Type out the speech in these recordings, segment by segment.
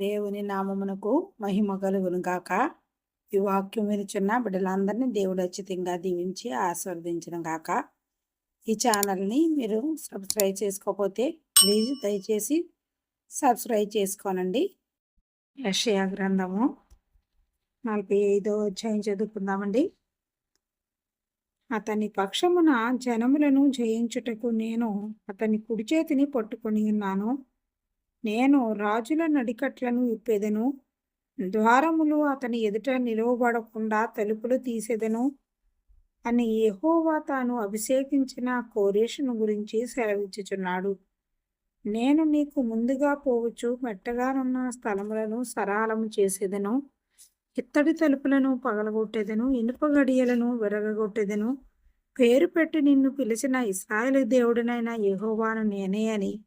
దేవుని నామమునకు మహిమ కలుగును గాక. ఈ వాక్యం వినిచున్న బిడ్డలందరినీ దేవుడు అచ్చితంగా దీవించి ఆస్వాదించడం గాక. ఈ ఛానల్ని మీరు సబ్స్క్రైబ్ చేసుకోకపోతే ప్లీజ్ దయచేసి సబ్స్క్రైబ్ చేసుకోనండి. యషయా గ్రంథము నలభై ఐదో అధ్యాయం చదువుకుందామండి. అతని పక్షమున జనములను జయించుటకు నేను అతని కుడి చేతిని పట్టుకొని ఉన్నాను. నేను రాజుల నడికట్లను విప్పేదను. ద్వారములు అతని ఎదుట నిలువబడకుండా తలుపులు తీసేదను. అని యహోవా తాను అభిషేకించిన కోరేషును గురించి సెలవిచ్చుచున్నాడు. నేను నీకు ముందుగా పోవచ్చు మెట్టగానున్న స్థలములను సరాలము చేసేదను. ఇత్తడి తలుపులను పగలగొట్టేదను ఇనుప గడియలను విరగగొట్టేదను. పేరు పెట్టి నిన్ను పిలిచిన ఇస్రాయలు దేవుడినైన యహోవాను నేనే అని.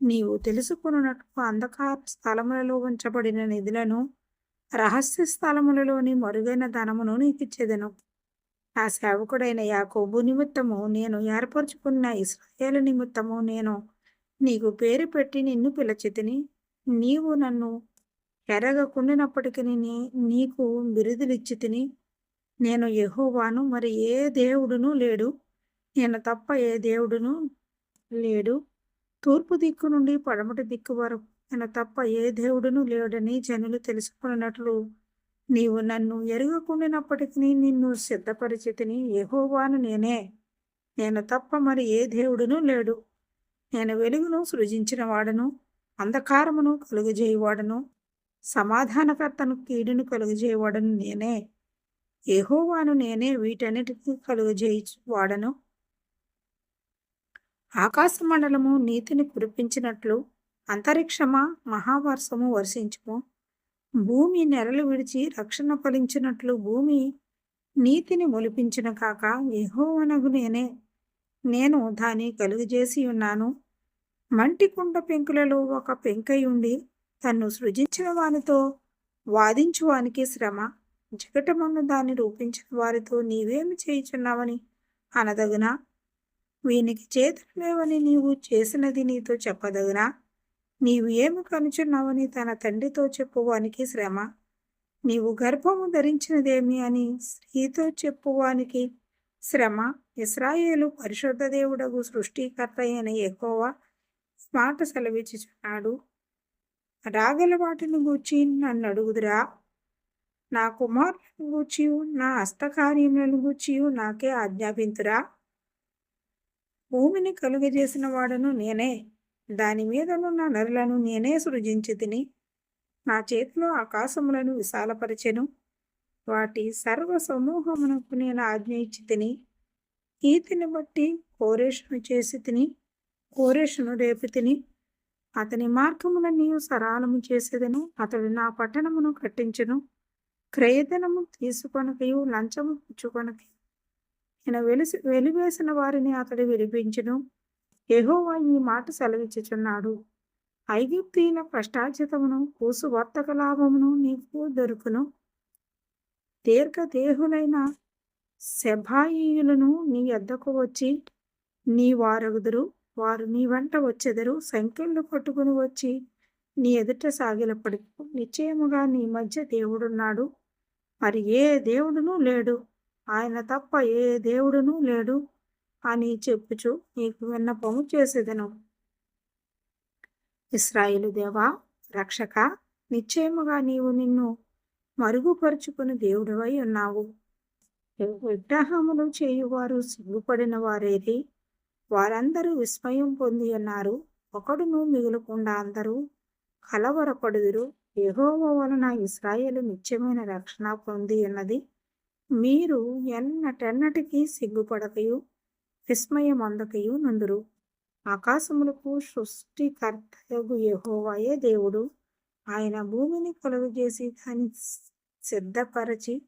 నీవు తెలుసుకున్నట్టు అంధకార స్థలములలో ఉంచబడిన నిధులను రహస్య స్థలములలోని మరుగైన ధనమును నీకు ఇచ్చేదను నా సేవకుడైన యాకోబు నిమిత్తము నేను ఏర్పరచుకున్న ఇస్రాయేల్ నిమిత్తము నేను నీకు పేరు పెట్టి నిన్ను పిలచితిని. నీవు నన్ను ఎరగకుండినప్పటికీ నీకు బిరుదులిచ్చి తిని నేను యహోవాను మరి ఏ దేవుడును లేడు. నేను తప్ప ఏ దేవుడును లేడు. తూర్పు దిక్కు నుండి పడమటి దిక్కు వరకు నేను తప్ప ఏ దేవుడును లేడని జనులు తెలుసుకున్నట్లు నీవు నన్ను ఎరుగకుండినప్పటికీ నిన్ను సిద్ధపరిచితిని ఏహోవాను నేనే. నేను తప్ప మరి ఏ దేవుడును లేడు. నేను వెలుగును సృజించిన వాడను అంధకారమును కలుగజేయవాడను సమాధానకర్తను కీడును కలుగజేయవాడను నేనే. ఏహోవాను నేనే వీటన్నిటికీ కలుగజేయు వాడను ఆకాశ మండలము నీతిని కురిపించినట్లు అంతరిక్షమా మహావర్షము వర్షించుము. భూమి నెరలు విడిచి రక్షణ ఫలించినట్లు భూమి నీతిని మొలిపించిన కాక యహోవనగు నేనే. నేను దాన్ని కలుగజేసి ఉన్నాను. మంటి కుండ పెంకులలో ఒక పెంకై ఉండి తన్ను సృజించిన వానితో వాదించువానికి శ్రమ. జగటమన్ను దాన్ని రూపించిన వారితో నీవేమి చేయుచున్నావని అనదగునా? వీనికి చేతులు లేవని నీవు చేసినది నీతో చెప్పదగునా? నీవు ఏమి కనుచున్నావని తన తండ్రితో చెప్పువానికి శ్రమ? నీవు గర్భము ధరించినదేమి అని స్త్రీతో చెప్పువానికి శ్రమ? ఇస్రాయేలు పరిశుద్ధ దేవుడకు సృష్టికర్త అయిన ఎక్కువ మాట సెలవిచ్చుచున్నాడు రాగల వాటిని గూర్చి నన్ను అడుగుదురా? నా కుమారులను గూర్చి నా హస్తకార్యములను గూర్చి నాకే ఆజ్ఞాపింతురా? భూమిని కలుగజేసిన వాడను నేనే. దాని మీదనున్న నరులను నేనే సృజించి తిని నా చేతిలో ఆకాశములను విశాలపరిచెను. వాటి సర్వ సమూహమునకు నేను ఆజ్ఞ ఇచ్చి తిని ఈతిని బట్టి కోరేషును చేసి తిని కోరేషును రేపు తిని అతని మార్గములన్నీ సరాలము చేసేదను. అతడు నా పట్టణమును కట్టించును. క్రయధనము తీసుకొనకయు లంచము పుచ్చుకొనకయు. ఈయన వెలిసి వెలివేసిన వారిని అతడు విడిపించును. యహోవా ఈ మాట సెలవిచ్చుచున్నాడు. ఐగుప్తీల కష్టాచితమును కూసు వర్తక లాభమును నీకు దొరుకును. దీర్ఘదేహులైన శభాయియులను నీ ఎద్దకు వచ్చి నీ వారగుదురు వారు నీ వెంట వచ్చెదరు సంఖ్యలు పట్టుకుని వచ్చి నీ ఎదుట సాగిలప్పటికి నిశ్చయముగా నీ మధ్య దేవుడున్నాడు. మరి ఏ దేవుడునూ లేడు. ఆయన తప్ప ఏ దేవుడును లేడు అని చెప్పుచు నీకు విన్నపము చేసేదను. ఇస్రాయిలు దేవా రక్షక నిశ్చయముగా నీవు నిన్ను మరుగుపరుచుకుని దేవుడివై ఉన్నావు. విగ్రహములు చేయువారు సిగ్గుపడిన వారేది? వారందరూ విస్మయం పొంది ఉన్నారు. ఒకడును మిగులకుండా అందరూ కలవరపడుదురు. యెహోవ వలన ఇస్రాయేలు నిత్యమైన రక్షణ పొంది ఉన్నది. మీరు ఎన్నటెన్నటికీ సిగ్గుపడకయు విస్మయమందకయు నందురు. ఆకాశములకు సృష్టికర్తయగు యహోవాయే దేవుడు. ఆయన భూమిని కలుగజేసి దాన్ని సిద్ధపరచి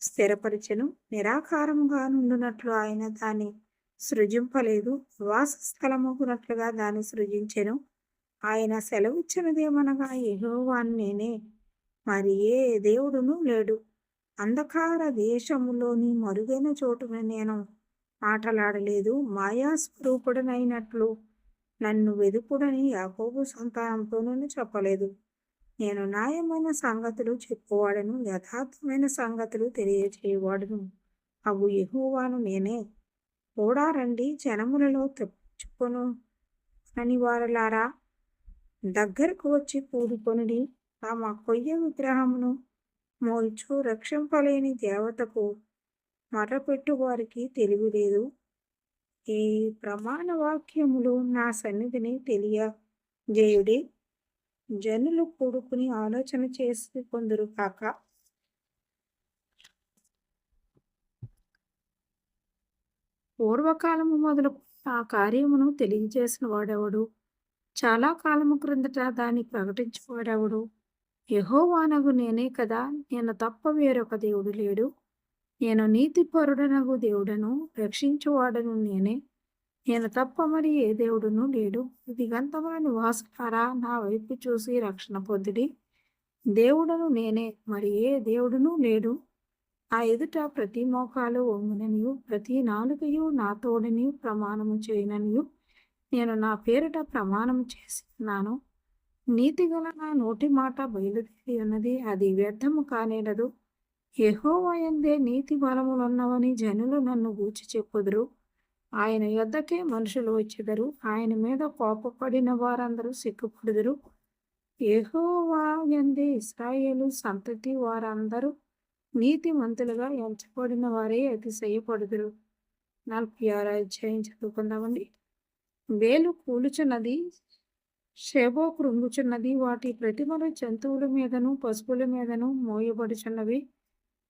స్థిరపరిచెను. నిరాకారముగా నుండునట్లు ఆయన దాన్ని సృజింపలేదు. నివాస స్థలముకున్నట్లుగా దాన్ని సృజించెను. ఆయన సెలవిచ్చినదేమనగా యెహోవాను నేనే మరి ఏ దేవుడును లేడు. అంధకార దేశములోని మరుగైన చోటున నేను మాట్లాడలేదు. మాయా స్వరూపుడనైనట్లు నన్ను వెదుకుడని యాకోబు సంతానంతోనూ చెప్పలేదు. నేను న్యాయమైన సంగతులు చెప్పువాడను యథార్థమైన సంగతులు తెలియజేయవాడును అవు ఎహోవాను నేనే. కూడా రండి జనములలో తెచ్చుకొను. అని వారలారా దగ్గరకు వచ్చి కూడుకొనుడి తమ కొయ్య విగ్రహమును మోల్చు రక్షింపలేని దేవతకు మర్రపెట్టు వారికి తెలివి లేదు. ఈ ప్రమాణ వాక్యములు నా సన్నిధిని తెలియజేయుడి జనులు కూడుకుని ఆలోచన చేసి కొందరు కాక పూర్వకాలము మొదలు ఆ కార్యమును తెలియజేసిన వాడెవడు? చాలా కాలము క్రిందట దాన్ని ప్రకటించువాడెవడు యహోవానగు నేనే కదా నేను తప్ప వేరొక దేవుడు లేడు. నేను నీతిపరుడనగు దేవుడను రక్షించువాడను నేనే. నేను తప్ప మరి ఏ దేవుడును లేడు. ఇది గంతమని నివాసులారా నా వైపు చూసి రక్షణ పొందిడి. దేవుడను నేనే మరి ఏ దేవుడును లేడు. ఆ ఎదుట ప్రతి మోకాలు ఒంగుననియు ప్రతి నాలుగయు నా తోడనియు ప్రమాణము చేయననియు. నేను నా పేరిట ప్రమాణం చేసినాను. నీతిగల నా నోటి మాట బయలుదేరి ఉన్నది అది వ్యర్థము కానేలదు యహోవయందే నీతి బలములున్నవని జనులు నన్ను గూచి చెప్పుదురు. ఆయన యొద్దకే మనుషులు వచ్చెదరు. ఆయన మీద కోపపడిన వారందరూ సిగ్గుపడుదురు. యహోవాయందే ఇస్రాయేలు సంతతి వారందరూ నీతిమంతులుగా ఎంచబడిన వారే అతిశయపడుదురు. నలభై ఆరు అధ్యాయం చదువుకుందామండి. వేలు కూలుచున్నది షేబో కృంగుచున్నది. వాటి ప్రతిమలు జంతువుల మీదను పశువుల మీదను మోయబడుచున్నవి.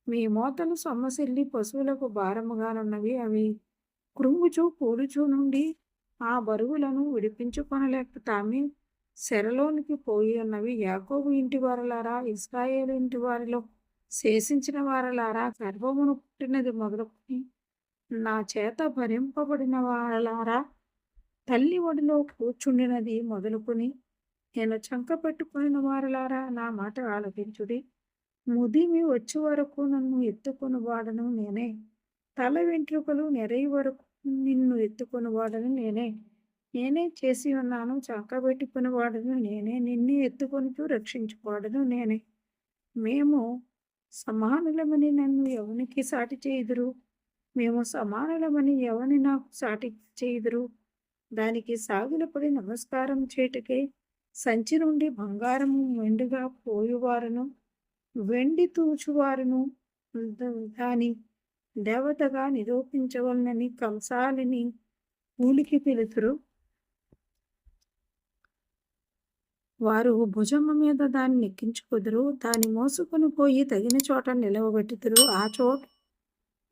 మీ మోతలు సొమ్మసిల్లి పశువులకు భారముగానున్నవి. అవి కృంగుచు కూలుచు నుండి ఆ బరువులను విడిపించుకొనలేక తామే శరలోనికి పోయి ఉన్నవి. యాకోబు ఇంటి వారలారా ఇస్రాయేల్ ఇంటి వారిలో శేషించిన వారలారా గర్భమును పుట్టినది మొదలుకొని నా చేత భరింపబడిన వారలారా తల్లి ఒడిలో కూర్చుండినది మొదలుకొని నేను చంక పెట్టుకుని వారలారా? నా మాట ఆలకించుడి. ముదిమి వచ్చే వరకు నన్ను ఎత్తుకొని వాడను నేనే. తల వెంట్రుకలు నెరయి వరకు నిన్ను ఎత్తుకొని వాడను నేనే. నేనే చేసి ఉన్నాను చంక పెట్టుకుని వాడను నేనే. నిన్ను ఎత్తుకొని రక్షించుకోవడను నేనే. మేము సమానులమని నన్ను ఎవనికి సాటి చేయుదురు? మేము సమానులమని ఎవని నాకు సాటి చేయుదురు? దానికి సాగిలపడి నమస్కారం చేటుకే సంచి నుండి బంగారము మెండుగా పోయువారును వెండి తూచువారును. దాని దేవతగా నిరూపించవలనని కంసాలిని ఊలికి పిలుతురు. వారు భుజమ్మ మీద దాన్ని నెక్కించుకుదురు దాన్ని మోసుకొని పోయి తగిన చోట నిలవబెట్టుదురు. ఆ చోట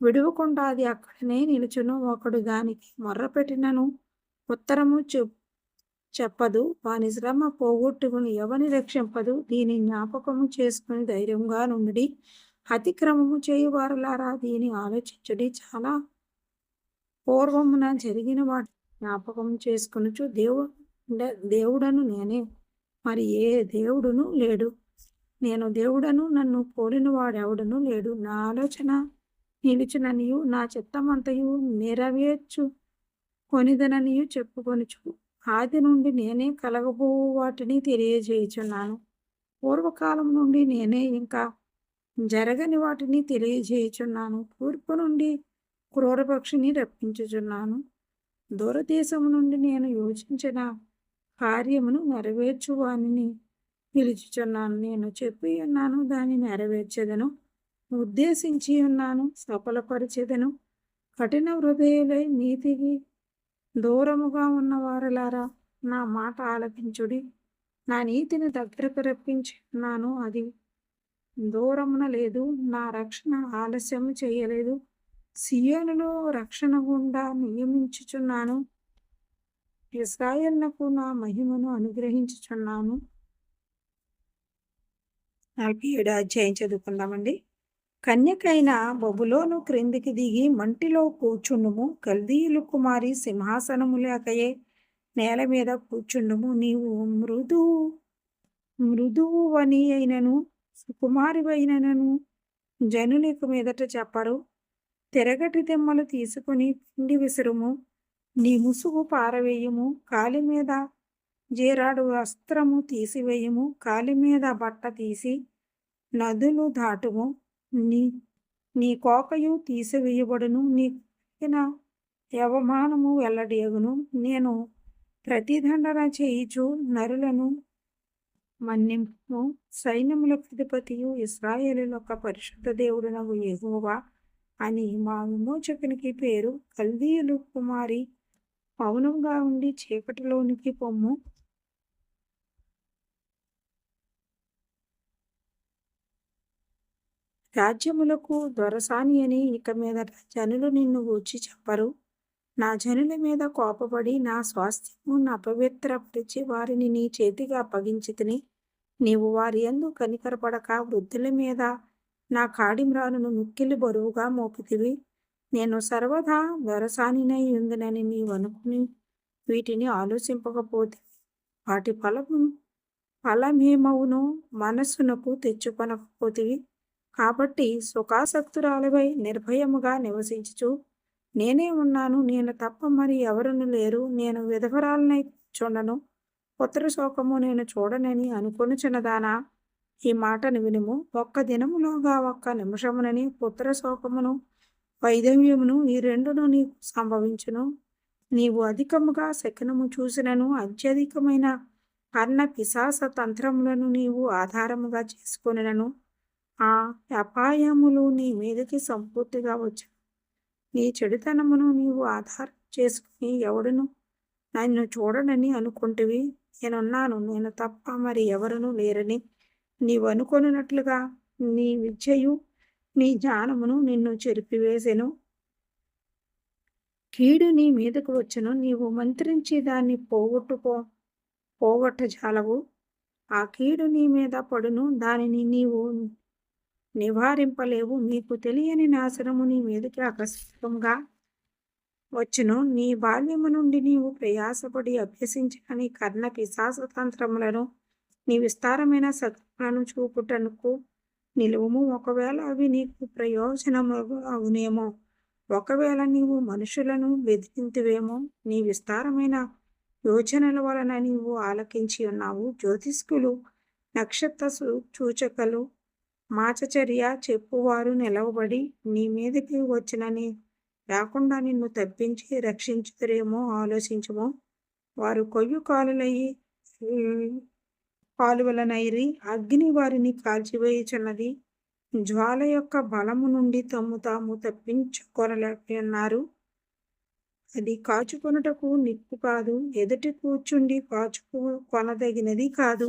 విడవకుండా అది అక్కడనే నిలుచును. ఒకడు దానికి మొర్రపెట్టినను ఉత్తరము చెప్ చెప్పదు. వాని శ్రమ పోగొట్టుకుని ఎవని రక్షింపదు? దీని జ్ఞాపకము చేసుకుని ధైర్యంగా నుండి అతిక్రమము చేయువారులారా? దీని ఆలోచించుడి. చాలా పూర్వమున జరిగిన వాటి జ్ఞాపకం చేసుకునుచు దేవు దేవుడను నేనే. మరి ఏ దేవుడును లేడు. నేను దేవుడను నన్ను పోలిన వాడెవడను లేడు. నా ఆలోచన నిలిచిననియు నా చిత్తమంతయు నెరవేర్చు కొనిదననియు చెప్పుకొనుచు. ఆది నుండి నేనే కలగబో వాటిని తెలియజేయుచున్నాను. పూర్వకాలం నుండి నేనే ఇంకా జరగని వాటిని తెలియజేయుచున్నాను. తూర్పు నుండి క్రూరపక్షిని రప్పించుచున్నాను. దూరదేశం నుండి నేను యోచించిన కార్యమును నెరవేర్చువాని పిలుచుచున్నాను. నేను చెప్పి ఉన్నాను దాన్ని నెరవేర్చేదను ఉద్దేశించి ఉన్నాను సఫలపరిచేదను కఠిన హృదయులై నీతికి దూరముగా ఉన్న వారలారా నా మాట ఆలపించుడి నా నీతిని దగ్గరకు రప్పించున్నాను అది. దూరమున లేదు నా రక్షణ ఆలస్యము చేయలేదు. సియోనులో రక్షణ గుండా నియమించుచున్నాను. ఇస్రాయల్నకు నా మహిమను అనుగ్రహించుచున్నాను. నలభై ఏడు అధ్యాయం చదువుకుందామండి. కన్యకైన బొబులోను క్రిందికి దిగి మంటిలో కూర్చుండుము కల్దీయులు కుమారి సింహాసనము లేకయే నేల మీద కూర్చుండుము. నీవు మృదు మృదువని అయినను సుకుమారివైనను జనులకు మీదట చెప్పరు. తిరగటి దెమ్మలు తీసుకుని పిండి విసురుము. నీ ముసుగు పారవేయము. కాలి మీద జీరాడు వస్త్రము తీసివేయము. కాలి మీద బట్ట తీసి నదులు దాటుము. నీ నీ కోకయు తీసివేయబడును. నీ కలిగిన యవమానము వెల్లడియగును. నేను ప్రతిదండన చేయిచు నరులను మన్నింపు. సైన్యముల అధిపతియు ఇస్రాయేలులొక్క పరిశుద్ధ దేవుడునగు ఎగువవా అని మా విమోచకునికి పేరు. కల్దీయులు కుమారి మౌనంగా ఉండి చీకటిలోనికి పొమ్ము. రాజ్యములకు దొరసాని అని ఇక మీద జనులు నిన్ను ఊచి చెప్పరు. నా జనుల మీద కోపపడి నా స్వాస్థ్యము అపవిత్రపరిచి వారిని నీ చేతిగా అప్పగించి తిని నీవు వారి ఎందు కనికరపడక వృద్ధుల మీద నా కాడిమ్రాలను మిక్కిలి బరువుగా మోపితివి. నేను సర్వదా దొరసానినై ఉందనని నీవు అనుకుని వీటిని ఆలోచింపకపోతే వాటి ఫలము ఫలమేమవును? మనస్సునకు తెచ్చుకొనకపోతివి. కాబట్టి సుఖాసక్తురాలవై నిర్భయముగా నివసించుచు నేనే ఉన్నాను నేను తప్ప మరి ఎవరును లేరు నేను విధవరాలనై చూడను పుత్ర శోకము నేను చూడనని అనుకొనుచున్నదానా? ఈ మాటను వినుము. ఒక్క దినములోగా ఒక్క నిమిషమునని పుత్ర శోకమును వైధవ్యమును ఈ రెండును నీకు సంభవించును. నీవు అధికముగా శకనము చూసినను అత్యధికమైన అన్న పిశాస తంత్రములను నీవు ఆధారముగా చేసుకొనినను. ఆ అపాయములు నీ మీదకి సంపూర్తిగా వచ్చు నీ చెడుతనమును నీవు ఆధారం చేసుకుని ఎవడును? నన్ను చూడనని అనుకుంటివి? నేనున్నాను నేను తప్ప మరి ఎవరునూ లేరని నీవు అనుకొనినట్లుగా నీ విద్యయు నీ జ్ఞానమును నిన్ను చెరిపివేసెను. కీడు నీ మీదకు వచ్చును. నీవు మంత్రించి దాన్ని పోగొట్టుకో పోగొట్టజాలవు. ఆ కీడు నీ మీద పడును. దానిని నీవు నివారింపలేవు. నీకు తెలియని నాశనము నీ మీదకి ఆకస్మికంగా వచ్చును. నీ బాల్యము నుండి నీవు ప్రయాసపడి అభ్యసించిన నీ కర్ణ పిశాసతంత్రములను నీ విస్తారమైన శక్తులను చూపుటనుకు నిలువము. ఒకవేళ అవి నీకు ప్రయోజనము అవునేమో ఒకవేళ నీవు మనుషులను బెదిరింతువేమో నీ విస్తారమైన యోచనల వలన నీవు ఆలకించి ఉన్నావు. జ్యోతిష్కులు నక్షత్ర సూచకలు మాచచర్య చెప్పువారు నిలవబడి నీ మీదకి వచ్చినని. రాకుండా నిన్ను తప్పించి రక్షించుదరేమో ఆలోచించము. వారు కొయ్యు కాలులయ్యి కాలువలనైరి అగ్ని వారిని కాల్చివేయుచున్నది. జ్వాల యొక్క బలము నుండి తమ్ము తాము తప్పించుకొనలేకున్నారు అది కాచుకొనుటకు నిప్పు కాదు. ఎదుటి కూర్చుండి కాచుకు కొనదగినది కాదు.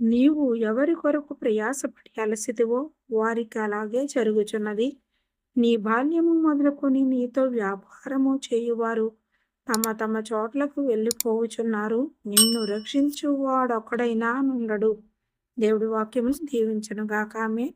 నీవు ఎవరి కొరకు ప్రయాసపడి అలసిదివో వారికి అలాగే జరుగుచున్నది. నీ బాల్యము మొదలుకొని నీతో వ్యాపారము చేయువారు తమ తమ చోట్లకు వెళ్ళిపోవుచున్నారు. నిన్ను రక్షించువాడొక్కడైనా నుండడు. దేవుడి వాక్యము దీవించను గాక ఆమె